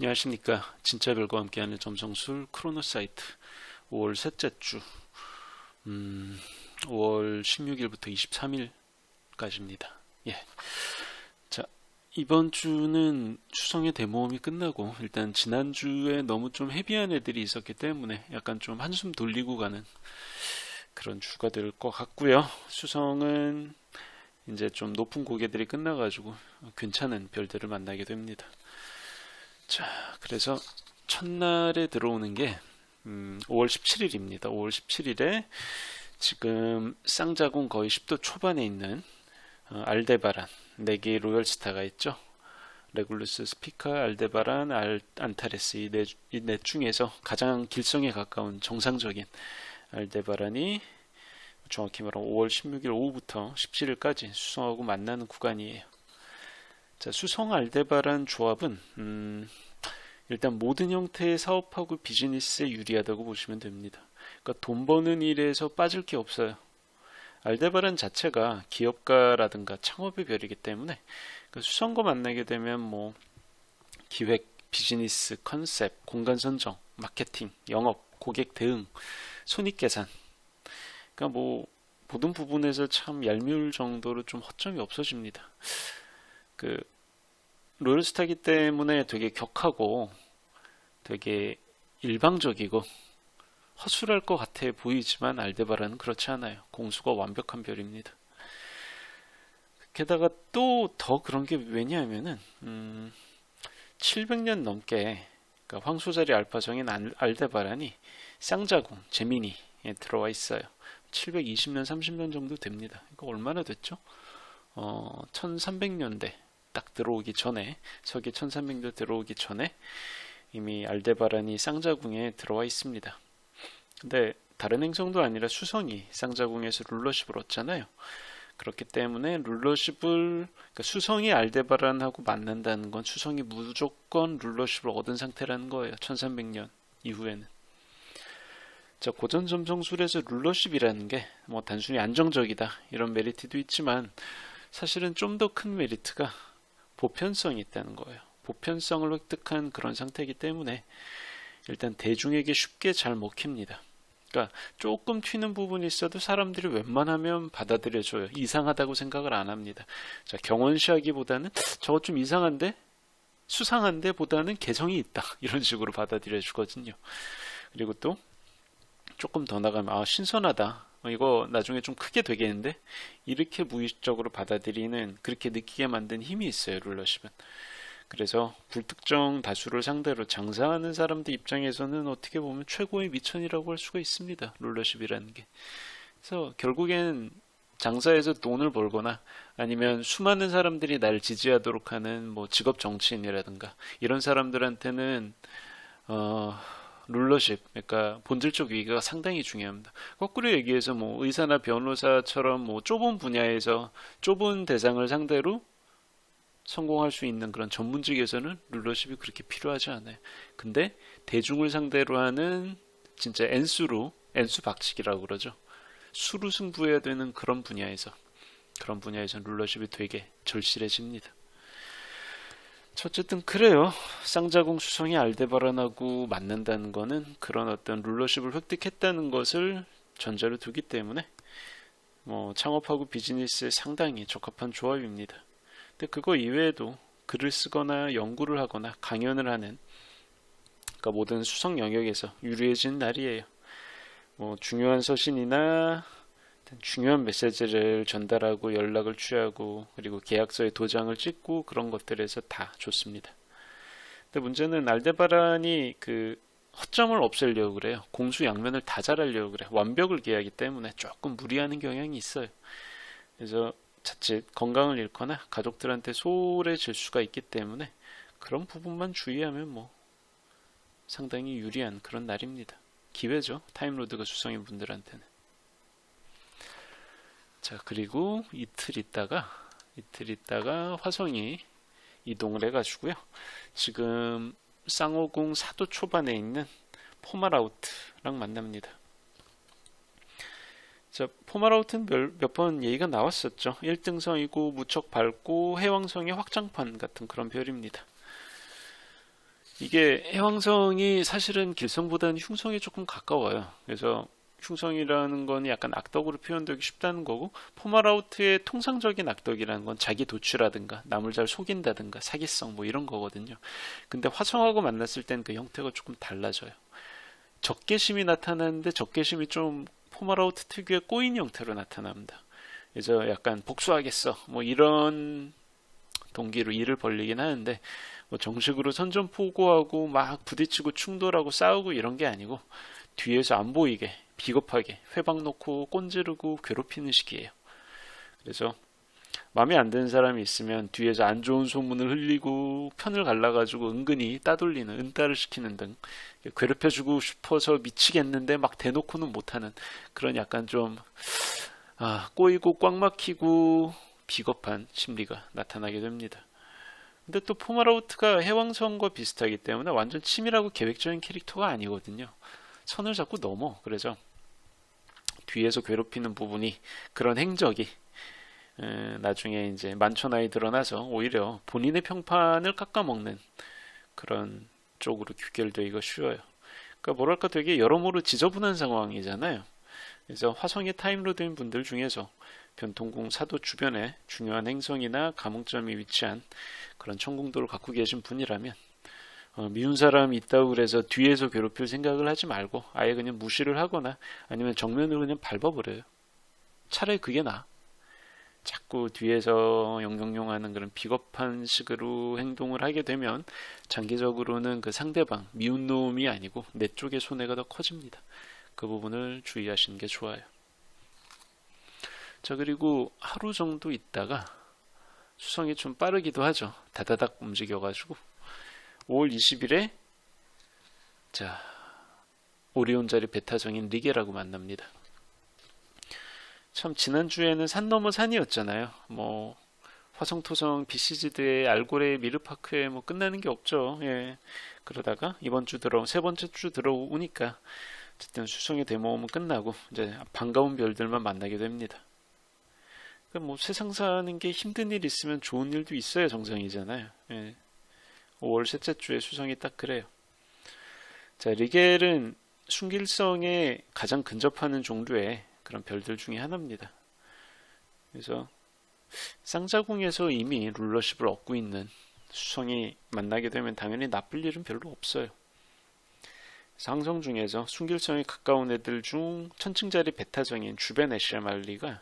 안녕하십니까. 진짜 별과 함께하는 점성술 크로노 사이트 5월 셋째 주 음, 5월 16일부터 23일까지입니다. 예. 자, 이번 주는 추성의 대모험이 끝나고 일단 지난주에 너무 좀 헤비한 애들이 있었기 때문에 약간 좀 한숨 돌리고 가는 그런 주가 될 것 같고요. 수성은 이제 좀 높은 고개들이 끝나가지고 괜찮은 별들을 만나게 됩니다. 자, 그래서 첫날에 들어오는 게 음, 5월 17일입니다. 5월 17일에 지금 쌍자궁 거의 10도 초반에 있는 어, 알데바란 4개의 로열스타가 있죠. 레굴루스, 스피카, 알데바란, 알, 안타레스 이네 이네 중에서 가장 길성에 가까운 정상적인 알데바란이 정확히 말하면 5월 16일 오후부터 17일까지 수성하고 만나는 구간이에요. 자, 수성 알데바란 조합은 음, 일단 모든 형태의 사업하고 비즈니스에 유리하다고 보시면 됩니다. 그러니까 돈 버는 일에서 빠질 게 없어요. 알데바란 자체가 기업가라든가 창업의 별이기 때문에 그 수성과 만나게 되면 뭐 기획, 비즈니스, 컨셉, 공간 선정, 마케팅, 영업, 고객 대응, 손익 계산. 그러니까 뭐 모든 부분에서 참 얄미울 정도로 좀 허점이 없어집니다. 그 롤스타기 때문에 되게 격하고 되게 일방적이고 허술할 것 같아 보이지만 알데바라는 그렇지 않아요. 공수가 완벽한 별입니다. 게다가 또 더 그런 게 왜냐하면은 음, 700년 넘게 그러니까 황소자리 알파정인 알데바란이 쌍자궁 제미니에 들어와 있어요. 720년 30년 정도 됩니다. 그러니까 얼마나 됐죠? 어, 1300년대 딱 들어오기 전에 서기 1300년 들어오기 전에 이미 알데바란이 쌍자궁에 들어와 있습니다. 근데 다른 행성도 아니라 수성이 쌍자궁에서 룰러십을 얻잖아요. 그렇기 때문에 룰러십을 그러니까 수성이 알데바란하고 만난다는 건 수성이 무조건 룰러십을 얻은 상태라는 거예요. 1300년 이후에는. 자, 고전 점성술에서 룰러십이라는 게 뭐 단순히 안정적이다 이런 메리트도 있지만 사실은 좀 더 큰 메리트가 보편성이 있다는 거예요. 보편성을 획득한 그런 상태이기 때문에 일단 대중에게 쉽게 잘 먹힙니다. 그러니까 조금 튀는 부분이 있어도 사람들이 웬만하면 받아들여줘요. 이상하다고 생각을 안 합니다. 자, 경원시하기보다는 저거 좀 이상한데? 수상한데 보다는 개성이 있다. 이런 식으로 받아들여 주거든요. 그리고 또 조금 더 나가면 아 신선하다. 이거 나중에 좀 크게 되겠는데? 이렇게 무의식적으로 받아들이는 그렇게 느끼게 만든 힘이 있어요. 룰러십은. 그래서 불특정 다수를 상대로 장사하는 사람들 입장에서는 어떻게 보면 최고의 미천이라고 할 수가 있습니다. 룰러십이라는 게. 그래서 결국엔 장사에서 돈을 벌거나 아니면 수많은 사람들이 날 지지하도록 하는 뭐 직업 정치인이라든가 이런 사람들한테는 어 룰러십, 그러니까 본질적 위기가 상당히 중요합니다. 거꾸로 얘기해서 뭐 의사나 변호사처럼 뭐 좁은 분야에서 좁은 대상을 상대로 성공할 수 있는 그런 전문직에서는 룰러십이 그렇게 필요하지 않아요. 근데 대중을 상대로 하는 진짜 N수로 N수 박치기라고 그러죠. 수로 승부해야 되는 그런 분야에서 그런 분야에서 룰러십이 되게 절실해집니다. 어쨌든 그래요. 쌍자공 수성이 알데바란하고 맞는다는 거는 그런 어떤 룰러십을 획득했다는 것을 전제로 두기 때문에 뭐 창업하고 비즈니스에 상당히 적합한 조합입니다. 근데 그거 이외에도 글을 쓰거나 연구를 하거나 강연을 하는 그러니까 모든 수성 영역에서 유리해진 날이에요. 뭐 중요한 서신이나 중요한 메시지를 전달하고 연락을 취하고 그리고 계약서에 도장을 찍고 그런 것들에서 다 좋습니다. 근데 문제는 알데바란이 그 허점을 없애려고 그래요. 공수 양면을 다 잘하려고 그래. 완벽을 기하기 때문에 조금 무리하는 경향이 있어요. 그래서 자칫 건강을 잃거나 가족들한테 소홀해질 수가 있기 때문에 그런 부분만 주의하면 뭐 상당히 유리한 그런 날입니다. 기회죠. 타임로드가 수성인 분들한테는. 자, 그리고 이틀 있다가 이틀 있다가 화성이 이동을 해 가지고요. 지금 쌍호궁 사도 초반에 있는 포마라우트랑 만납니다. 자, 포마라우트는 몇 번 얘기가 나왔었죠. 1등성이고 무척 밝고 해왕성의 확장판 같은 그런 별입니다. 이게 해왕성이 사실은 길성보다는 흉성이 조금 가까워요. 그래서 흉성이라는 건 약간 악덕으로 표현되기 쉽다는 거고 포마라우트의 통상적인 악덕이라는 건 자기 도취라든가 남을 잘 속인다든가 사기성 뭐 이런 거거든요. 근데 화성하고 만났을 땐그 형태가 조금 달라져요. 적개심이 나타나는데 적개심이 좀 포마라우트 특유의 꼬인 형태로 나타납니다. 그래서 약간 복수하겠어 뭐 이런 동기로 일을 벌리긴 하는데 뭐 정식으로 선전포고하고 막 부딪히고 충돌하고 싸우고 이런 게 아니고 뒤에서 안 보이게 비겁하게 회방 놓고 꼰지르고 괴롭히는 식이에요. 그래서 마음에 안 드는 사람이 있으면 뒤에서 안 좋은 소문을 흘리고 편을 갈라가지고 은근히 따돌리는 은따를 시키는 등 괴롭혀주고 싶어서 미치겠는데 막 대놓고는 못하는 그런 약간 좀 아, 꼬이고 꽉 막히고 비겁한 심리가 나타나게 됩니다. 근데 또 포마라우트가 해왕성과 비슷하기 때문에 완전 치밀하고 계획적인 캐릭터가 아니거든요. 선을 자꾸 넘어. 그래서 뒤에서 괴롭히는 부분이 그런 행적이 에, 나중에 이제 만천하에 드러나서 오히려 본인의 평판을 깎아먹는 그런 쪽으로 귀결되기가 쉬워요. 그러니까 뭐랄까 되게 여러모로 지저분한 상황이잖아요. 그래서 화성의 타임로드인 분들 중에서 변통궁 사도 주변에 중요한 행성이나 감흥점이 위치한 그런 천궁도를 갖고 계신 분이라면 어, 미운 사람이 있다고 그래서 뒤에서 괴롭힐 생각을 하지 말고 아예 그냥 무시를 하거나 아니면 정면으로 그냥 밟아버려요. 차라리 그게 나아. 자꾸 뒤에서 영영영하는 그런 비겁한 식으로 행동을 하게 되면 장기적으로는 그 상대방 미운 놈이 아니고 내 쪽의 손해가 더 커집니다. 그 부분을 주의하시는 게 좋아요. 자, 그리고 하루 정도 있다가 수성이 좀 빠르기도 하죠. 다다닥 움직여가지고 5월 20일에 자 오리온 자리 베타정인 리게라고 만납니다. 참 지난주에는 산 넘어 산이었잖아요. 뭐 화성토성 비시즈드의 알고레 미르파크에 뭐 끝나는 게 없죠. 예. 그러다가 이번 주 들어 세 번째 주 들어오니까 어쨌든 수성의 대모험은 끝나고 이제 반가운 별들만 만나게 됩니다. 그러니까 뭐 세상 사는 게 힘든 일 있으면 좋은 일도 있어야 정상이잖아요. 예. 5월 셋째 주에 수성이 딱 그래요. 자, 리겔은 순길성에 가장 근접하는 종류의 그런 별들 중에 하나입니다. 그래서 쌍자궁에서 이미 룰러십을 얻고 있는 수성이 만나게 되면 당연히 나쁠 일은 별로 없어요. 상성 중에서 순길성에 가까운 애들 중 천층짜리 베타정인 주변 에시아말리가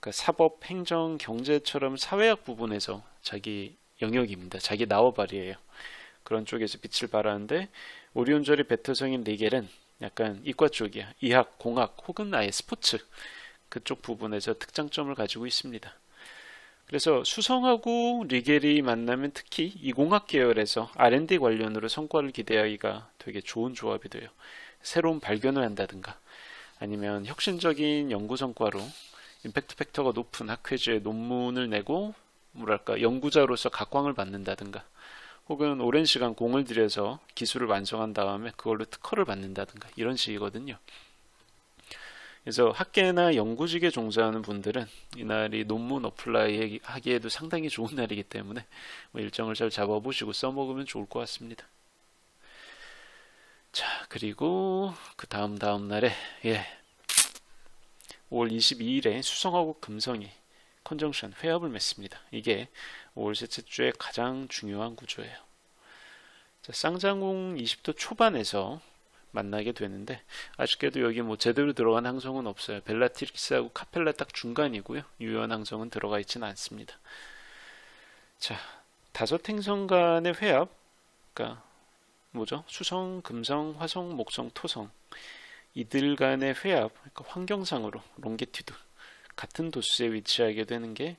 그러니까 사법, 행정, 경제처럼 사회학 부분에서 자기 영역입니다. 자기 나워발이에요. 그런 쪽에서 빛을 발하는데 오리온절이 베타성인 리겔은 약간 이과 쪽이야. 이학, 공학 혹은 아예 스포츠 그쪽 부분에서 특장점을 가지고 있습니다. 그래서 수성하고 리겔이 만나면 특히 이공학 계열에서 R&D 관련으로 성과를 기대하기가 되게 좋은 조합이 돼요. 새로운 발견을 한다든가 아니면 혁신적인 연구 성과로 임팩트 팩터가 높은 학회지에 논문을 내고 뭐랄까 연구자로서 각광을 받는다든가 혹은 오랜 시간 공을 들여서 기술을 완성한 다음에 그걸로 특허를 받는다든가 이런 식이거든요. 그래서 학계나 연구직에 종사하는 분들은 이날이 논문 어플라이 하기에도 상당히 좋은 날이기 때문에 뭐 일정을 잘 잡아보시고 써먹으면 좋을 것 같습니다. 자, 그리고 그 다음 다음 날에 예, 5월 22일에 수성하고 금성이 컨정션 회합을 맺습니다. 이게 5월 셋째 주의 가장 중요한 구조예요. 자, 쌍장궁 20도 초반에서 만나게 되는데 아쉽게도 여기 뭐 제대로 들어간 항성은 없어요. 벨라티릭스하고 카펠라 딱 중간이고요. 유연 항성은 들어가 있지는 않습니다. 자, 다섯 행성 간의 회합, 그러니까 뭐죠? 수성, 금성, 화성, 목성, 토성 이들 간의 회합, 그러니까 환경상으로 롱게티드 같은 도수에 위치하게 되는 게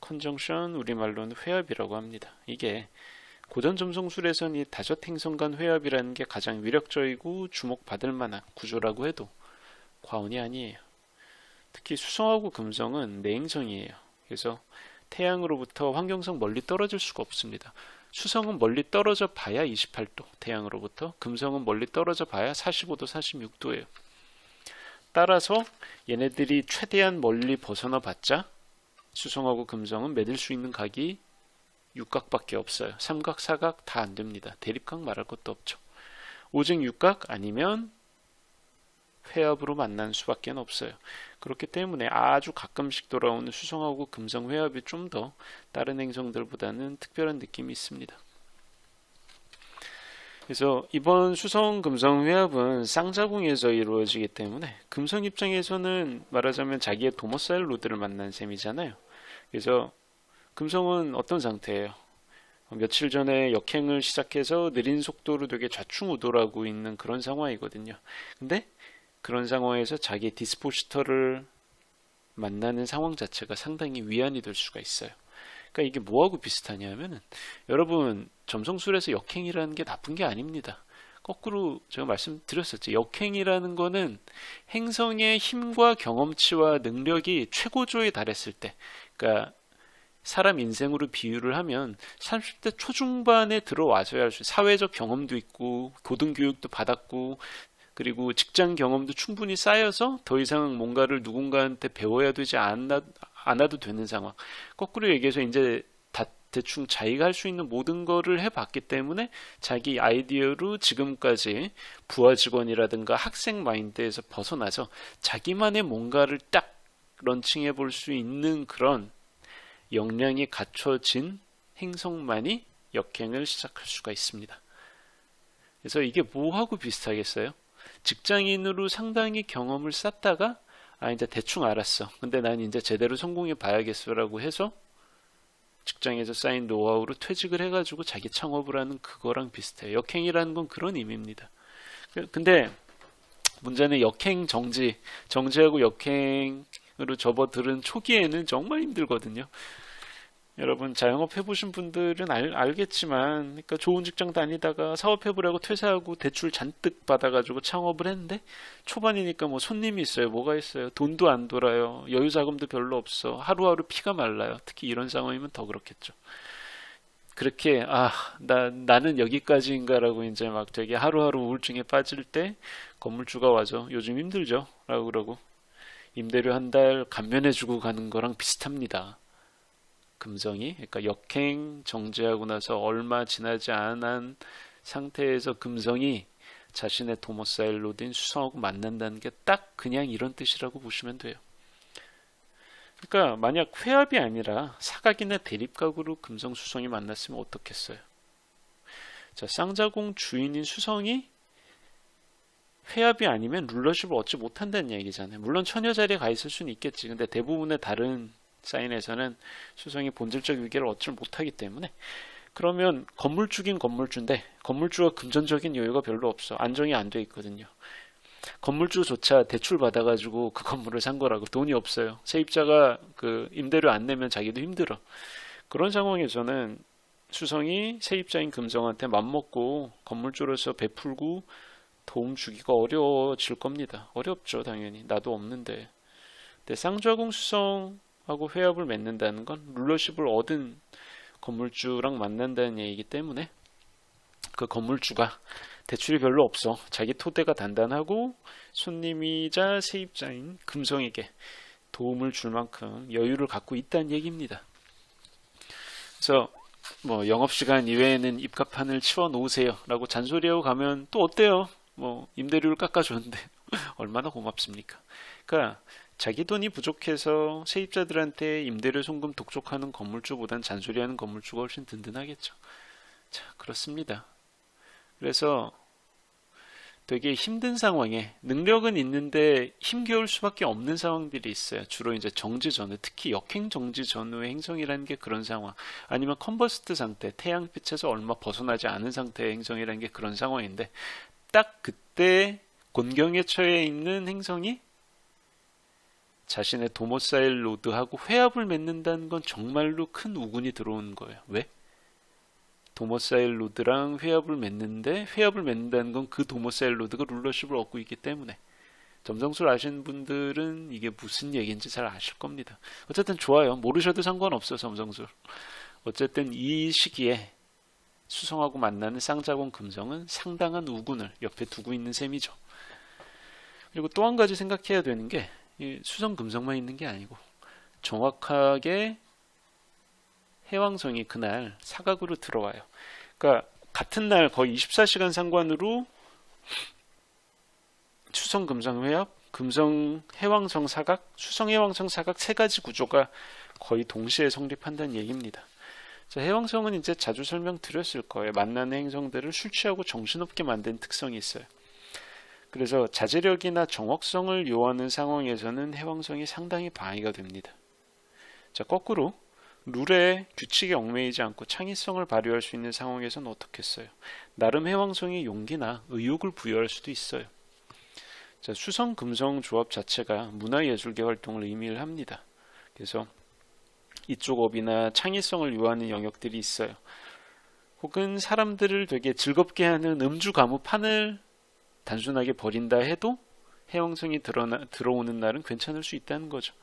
컨정션 우리말로는 회합이라고 합니다. 이게 고전 점성술에서는 이 다섯 행성 간 회합이라는 게 가장 위력적이고 주목받을 만한 구조라고 해도 과언이 아니에요. 특히 수성하고 금성은 내행성이에요. 그래서 태양으로부터 환경성 멀리 떨어질 수가 없습니다. 수성은 멀리 떨어져 봐야 28도 태양으로부터 금성은 멀리 떨어져 봐야 45도 46도예요. 따라서 얘네들이 최대한 멀리 벗어나 봤자 수성하고 금성은 맺을 수 있는 각이 육각밖에 없어요. 삼각, 사각 다 안 됩니다. 대립각 말할 것도 없죠. 오직 육각 아니면 회합으로 만난 수밖에 없어요. 그렇기 때문에 아주 가끔씩 돌아오는 수성하고 금성 회합이 좀 더 다른 행성들보다는 특별한 느낌이 있습니다. 그래서 이번 수성 금성 회합은 쌍자궁에서 이루어지기 때문에 금성 입장에서는 말하자면 자기의 도모사일 로드를 만난 셈이잖아요. 그래서 금성은 어떤 상태예요? 며칠 전에 역행을 시작해서 느린 속도로 되게 좌충우돌하고 있는 그런 상황이거든요. 근데 그런 상황에서 자기 디스포시터를 만나는 상황 자체가 상당히 위안이 될 수가 있어요. 그러니까 이게 뭐하고 비슷하냐면은 여러분 점성술에서 역행이라는 게 나쁜 게 아닙니다. 거꾸로 제가 말씀드렸었죠. 역행이라는 거는 행성의 힘과 경험치와 능력이 최고조에 달했을 때, 그러니까 사람 인생으로 비유를 하면 30대 초중반에 들어와서야 할 수, 사회적 경험도 있고, 고등교육도 받았고, 그리고 직장 경험도 충분히 쌓여서 더 이상 뭔가를 누군가한테 배워야 되지 않아, 않아도 되는 상황. 거꾸로 얘기해서 이제 다 대충 자기가 할 수 있는 모든 거를 해봤기 때문에 자기 아이디어로 지금까지 부하 직원이라든가 학생 마인드에서 벗어나서 자기만의 뭔가를 딱 런칭해 볼 수 있는 그런 역량이 갖춰진 행성만이 역행을 시작할 수가 있습니다. 그래서 이게 뭐하고 비슷하겠어요? 직장인으로 상당히 경험을 쌓다가 아 이제 대충 알았어. 근데 난 이제 제대로 성공해 봐야겠어라고 해서 직장에서 쌓인 노하우로 퇴직을 해가지고 자기 창업을 하는 그거랑 비슷해요. 역행이라는 건 그런 의미입니다. 그, 근데 문제는 역행 정지, 정지하고 역행으로 접어들은 초기에는 정말 힘들거든요. 여러분 자영업 해보신 분들은 알, 알겠지만 그러니까 좋은 직장 다니다가 사업해보려고 퇴사하고 대출 잔뜩 받아가지고 창업을 했는데 초반이니까 뭐 손님이 있어요. 뭐가 있어요? 돈도 안 돌아요. 여유 자금도 별로 없어. 하루하루 피가 말라요. 특히 이런 상황이면 더 그렇겠죠. 그렇게 아 나 나는 여기까지인가라고 이제 막 되게 하루하루 우울증에 빠질 때 건물주가 와서 요즘 힘들죠? 라고 그러고 임대료 한 달 감면해주고 가는 거랑 비슷합니다 금성이 그러니까 역행 정지하고 나서 얼마 지나지 않은 상태에서 금성이 자신의 도모사일로딘 수성하고 만난다는 게 딱 그냥 이런 뜻이라고 보시면 돼요. 그러니까 만약 회합이 아니라 사각이나 대립각으로 금성 수성이 만났으면 어떻겠어요? 자, 쌍자공 주인인 수성이 회합이 아니면 룰러십을 얻지 못한다는 얘기잖아요. 물론 처녀 자리에 가 있을 수는 있겠지. 근데 대부분의 다른 사인에서는 수성이 본질적 위계를 얻지 못하기 때문에 그러면 건물주긴 건물주인데 건물주가 금전적인 여유가 별로 없어 안정이 안 돼 있거든요. 건물주조차 대출 받아가지고 그 건물을 산 거라고 돈이 없어요. 세입자가 그 임대료 안 내면 자기도 힘들어. 그런 상황에서는 수성이 세입자인 금성한테 맘먹고 건물주로서 베풀고 도움 주기가 어려워질 겁니다. 어렵죠, 당연히. 나도 없는데. 근데 쌍좌공 수성 하고 회합을 맺는다는 건 룰러십을 얻은 건물주랑 만난다는 얘기이기 때문에 그 건물주가 대출이 별로 없어. 자기 토대가 단단하고 손님이자 세입자인 금성에게 도움을 줄 만큼 여유를 갖고 있다는 얘기입니다. 그래서 뭐 영업시간 이외에는 입가판을 치워 놓으세요 라고 잔소리하고 가면 또 어때요? 뭐 임대료를 깎아줬는데 얼마나 고맙습니까? 그러니까 자기 돈이 부족해서 세입자들한테 임대료 송금 독촉하는 건물주보단 잔소리하는 건물주가 훨씬 든든하겠죠. 자, 그렇습니다. 그래서 되게 힘든 상황에 능력은 있는데 힘겨울 수밖에 없는 상황들이 있어요. 주로 이제 정지 전후, 특히 역행 정지 전후의 행성이라는 게 그런 상황. 아니면 컨버스트 상태, 태양빛에서 얼마 벗어나지 않은 상태의 행성이라는 게 그런 상황인데 딱 그때 곤경에 처해 있는 행성이 자신의 도모사일 로드하고 회합을 맺는다는 건 정말로 큰 우군이 들어오는 거예요. 왜? 도모사일 로드랑 회합을 맺는데 회합을 맺는다는 건 그 도모사일 로드가 룰러십을 얻고 있기 때문에 점성술 아시는 분들은 이게 무슨 얘기인지 잘 아실 겁니다. 어쨌든 좋아요. 모르셔도 상관없어요. 점성술. 어쨌든 이 시기에 수성하고 만나는 쌍자곤 금성은 상당한 우군을 옆에 두고 있는 셈이죠. 그리고 또 한 가지 생각해야 되는 게 수성 금성만 있는 게 아니고 정확하게 해왕성이 그날 사각으로 들어와요. 그러니까 같은 날 거의 24시간 상관으로 수성 금성 회합, 금성 해왕성 사각, 수성 해왕성 사각 세 가지 구조가 거의 동시에 성립한다는 얘기입니다. 자, 해왕성은 이제 자주 설명드렸을 거예요. 만나는 행성들을 술 취하고 정신없게 만든 특성이 있어요. 그래서 자제력이나 정확성을 요하는 상황에서는 해왕성이 상당히 방해가 됩니다. 자, 거꾸로 룰에 규칙에 얽매이지 않고 창의성을 발휘할 수 있는 상황에서는 어떻겠어요? 나름 해왕성이 용기나 의욕을 부여할 수도 있어요. 자, 수성 금성 조합 자체가 문화예술계 활동을 의미를 합니다. 그래서 이쪽 업이나 창의성을 요하는 영역들이 있어요. 혹은 사람들을 되게 즐겁게 하는 음주 가무 판을 단순하게 버린다 해도 해왕성이 드러나, 들어오는 날은 괜찮을 수 있다는 거죠.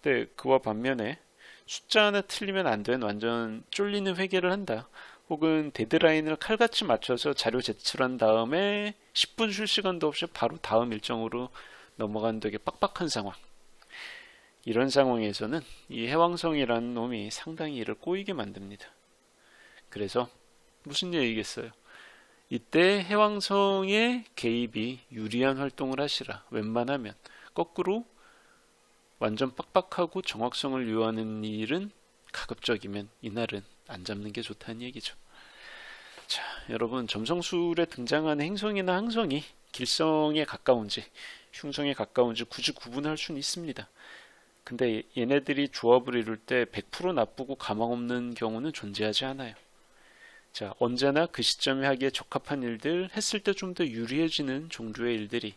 근데 그와 반면에 숫자 하나 틀리면 안 되는 완전 쫄리는 회계를 한다. 혹은 데드라인을 칼같이 맞춰서 자료 제출한 다음에 10분 쉴 시간도 없이 바로 다음 일정으로 넘어가는 되게 빡빡한 상황. 이런 상황에서는 이 해왕성이라는 놈이 상당히 이를 꼬이게 만듭니다. 그래서 무슨 얘기겠어요? 이때 해왕성의 개입이 유리한 활동을 하시라. 웬만하면 거꾸로 완전 빡빡하고 정확성을 요하는 일은 가급적이면 이날은 안 잡는 게 좋다는 얘기죠. 자, 여러분 점성술에 등장하는 행성이나 항성이 길성에 가까운지 흉성에 가까운지 굳이 구분할 수는 있습니다. 근데 얘네들이 조합을 이룰 때 100% 나쁘고 가망 없는 경우는 존재하지 않아요. 자, 언제나 그 시점에 하기에 적합한 일들 했을 때 좀 더 유리해지는 종류의 일들이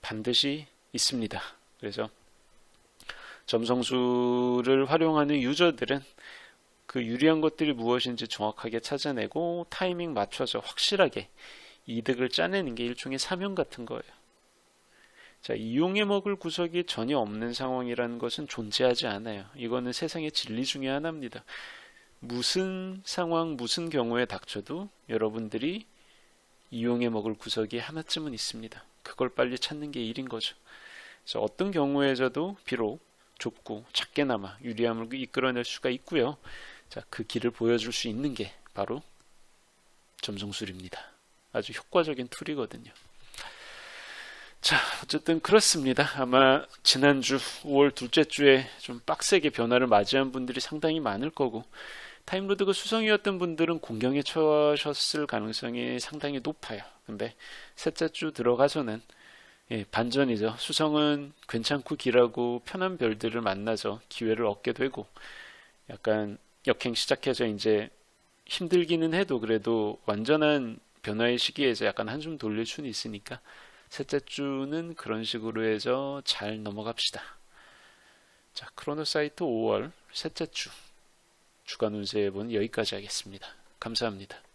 반드시 있습니다. 그래서 점성술을 활용하는 유저들은 그 유리한 것들이 무엇인지 정확하게 찾아내고 타이밍 맞춰서 확실하게 이득을 짜내는 게 일종의 사명 같은 거예요. 자, 이용해 먹을 구석이 전혀 없는 상황이라는 것은 존재하지 않아요. 이거는 세상의 진리 중의 하나입니다. 무슨 상황, 무슨 경우에 닥쳐도 여러분들이 이용해 먹을 구석이 하나쯤은 있습니다. 그걸 빨리 찾는 게 일인 거죠. 그래서 어떤 경우에서도 비록 좁고 작게나마 유리함을 이끌어낼 수가 있고요. 자, 그 길을 보여줄 수 있는 게 바로 점성술입니다. 아주 효과적인 툴이거든요. 자, 어쨌든 그렇습니다. 아마 지난주 5월 둘째 주에 좀 빡세게 변화를 맞이한 분들이 상당히 많을 거고, 타임로드가 수성이었던 분들은 공경에 처하셨을 가능성이 상당히 높아요. 근데 셋째 주 들어가서는 예, 반전이죠. 수성은 괜찮고 길하고 편한 별들을 만나서 기회를 얻게 되고 약간 역행 시작해서 이제 힘들기는 해도 그래도 완전한 변화의 시기에서 약간 한숨 돌릴 수는 있으니까 셋째 주는 그런 식으로 해서 잘 넘어갑시다. 자, 크로노사이트 5월 셋째 주 주간 운세 예보는 여기까지 하겠습니다. 감사합니다.